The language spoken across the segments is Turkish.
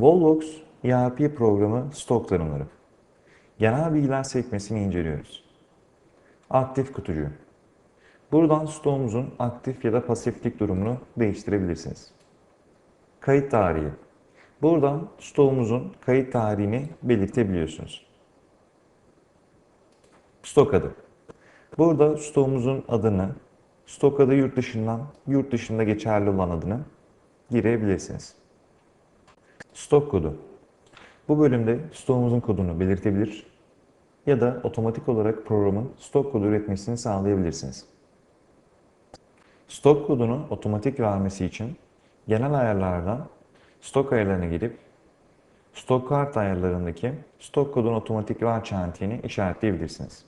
Volvox ERP programı stok tanımları. Genel bilgiler sekmesini inceliyoruz. Aktif kutucu. Buradan stoğumuzun aktif ya da pasiflik durumunu değiştirebilirsiniz. Kayıt tarihi. Buradan stoğumuzun kayıt tarihini belirtebiliyorsunuz. Stok adı. Burada stoğumuzun adını, stok adı yurt dışından, yurt dışında geçerli olan adını girebilirsiniz. Stok kodu. Bu bölümde stoğumuzun kodunu belirtebilir ya da otomatik olarak programın stok kodu üretmesini sağlayabilirsiniz. Stok kodunu otomatik vermesi için genel ayarlardan stok ayarlarına girip stok kart ayarlarındaki stok kodun otomatik ver çentiğini işaretleyebilirsiniz.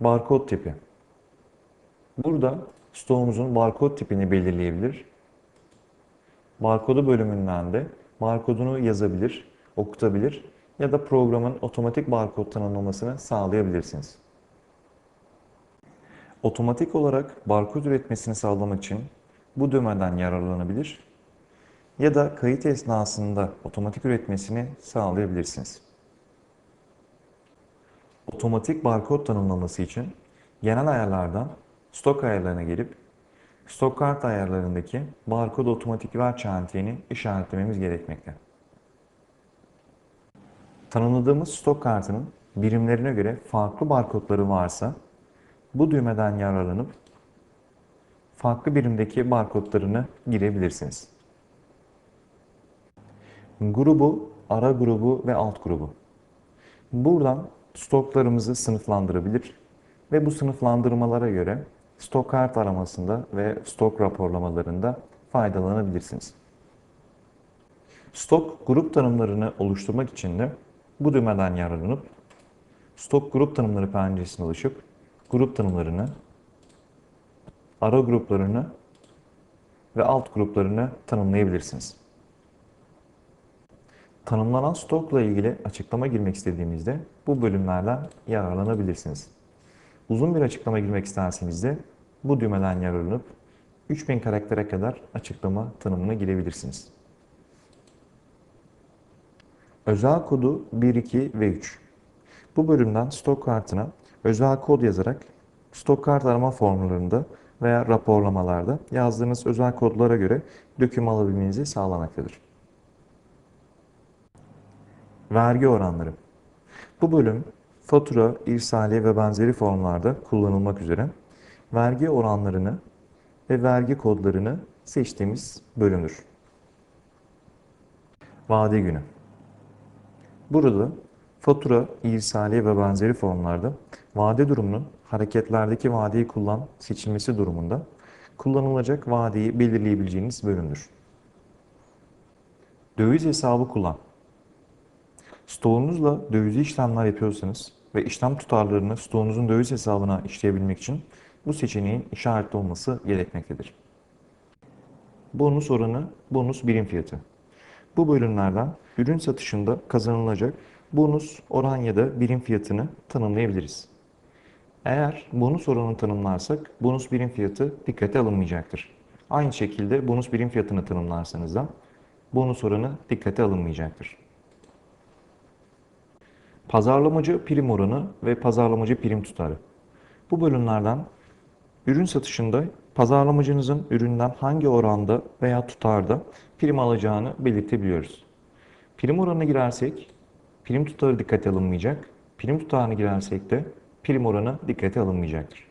Barkod tipi. Burada stoğumuzun barkod tipini belirleyebilir Barkodu bölümünden de barkodunu yazabilir, okutabilir ya da programın otomatik barkod tanımlamasını sağlayabilirsiniz. Otomatik olarak barkod üretmesini sağlamak için bu düğmeden yararlanabilir ya da kayıt esnasında otomatik üretmesini sağlayabilirsiniz. Otomatik barkod tanımlaması için genel ayarlardan stok ayarlarına gelip stok kart ayarlarındaki barkod otomatik ver çentiğini işaretlememiz gerekmekte. Tanımladığımız stok kartının birimlerine göre farklı barkodları varsa bu düğmeden yararlanıp farklı birimdeki barkodlarını girebilirsiniz. Grubu, ara grubu ve alt grubu. Buradan stoklarımızı sınıflandırabilir ve bu sınıflandırmalara göre stok kart aramasında ve stok raporlamalarında faydalanabilirsiniz. Stok grup tanımlarını oluşturmak için de bu düğmeden yararlanıp stok grup tanımları penceresine ulaşıp grup tanımlarını, ara gruplarını ve alt gruplarını tanımlayabilirsiniz. Tanımlanan stokla ilgili açıklama girmek istediğimizde bu bölümlerden yararlanabilirsiniz. Uzun bir açıklama girmek isterseniz de bu düğmeden yararlanıp 3000 karaktere kadar açıklama tanımına girebilirsiniz. Özel kodu 1, 2 ve 3. Bu bölümden stok kartına özel kod yazarak stok kart arama formlarında veya raporlamalarda yazdığınız özel kodlara göre döküm alabilmenizi sağlamaktadır. Vergi oranları. Bu bölüm fatura, irsaliye ve benzeri formlarda kullanılmak üzere vergi oranlarını ve vergi kodlarını seçtiğimiz bölümdür. Vade günü. Burada fatura, irsaliye ve benzeri formlarda vade durumunun hareketlerdeki vadeyi kullan seçilmesi durumunda kullanılacak vadeyi belirleyebileceğiniz bölümdür. Döviz hesabı kullan. Stoğunuzla döviz işlemler yapıyorsanız ve işlem tutarlarını stoğunuzun döviz hesabına işleyebilmek için bu seçeneğin işaretli olması gerekmektedir. Bonus oranı, bonus birim fiyatı. Bu bölümlerden ürün satışında kazanılacak bonus oran ya da birim fiyatını tanımlayabiliriz. Eğer bonus oranını tanımlarsak bonus birim fiyatı dikkate alınmayacaktır. Aynı şekilde bonus birim fiyatını tanımlarsanız da bonus oranı dikkate alınmayacaktır. Pazarlamacı prim oranı ve pazarlamacı prim tutarı. Bu bölümlerden ürün satışında pazarlamacınızın üründen hangi oranda veya tutarda prim alacağını belirtebiliyoruz. Prim oranına girersek prim tutarı dikkate alınmayacak. Prim tutarına girersek de prim oranı dikkate alınmayacaktır.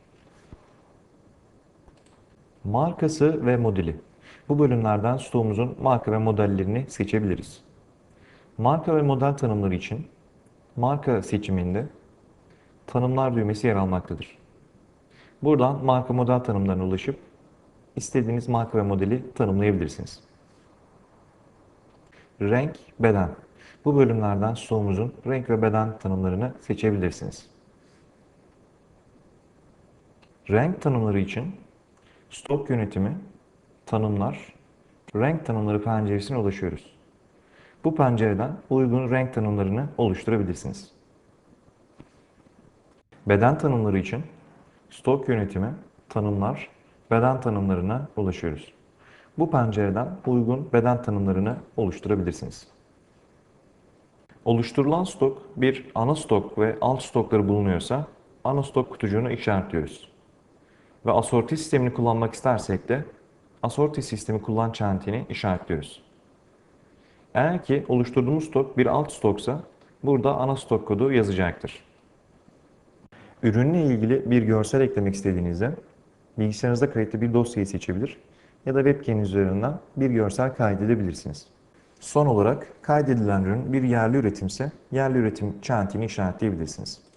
Markası ve modeli. Bu bölümlerden stoğumuzun marka ve modellerini seçebiliriz. Marka ve model tanımları için marka seçiminde tanımlar düğmesi yer almaktadır. Buradan marka model tanımlarına ulaşıp istediğiniz marka ve modeli tanımlayabilirsiniz. Renk, beden. Bu bölümlerden stoğumuzun renk ve beden tanımlarını seçebilirsiniz. Renk tanımları için stok yönetimi, tanımlar, renk tanımları penceresine ulaşıyoruz. Bu pencereden uygun renk tanımlarını oluşturabilirsiniz. Beden tanımları için stok yönetimi, tanımlar, beden tanımlarına ulaşıyoruz. bu pencereden uygun beden tanımlarını oluşturabilirsiniz. Oluşturulan stok bir ana stok ve alt stokları bulunuyorsa ana stok kutucuğunu işaretliyoruz. Ve asorti sistemini kullanmak istersek de asorti sistemi kullan çentiğini işaretliyoruz. Eğer ki oluşturduğumuz stok bir alt stoksa burada ana stok kodu yazacaktır. Ürünle ilgili bir görsel eklemek istediğinizde bilgisayarınızda kayıtlı bir dosyayı seçebilir ya da webcam üzerinden bir görsel kaydedebilirsiniz. Son olarak kaydedilen ürün bir yerli üretimse yerli üretim çentiğini işaretleyebilirsiniz.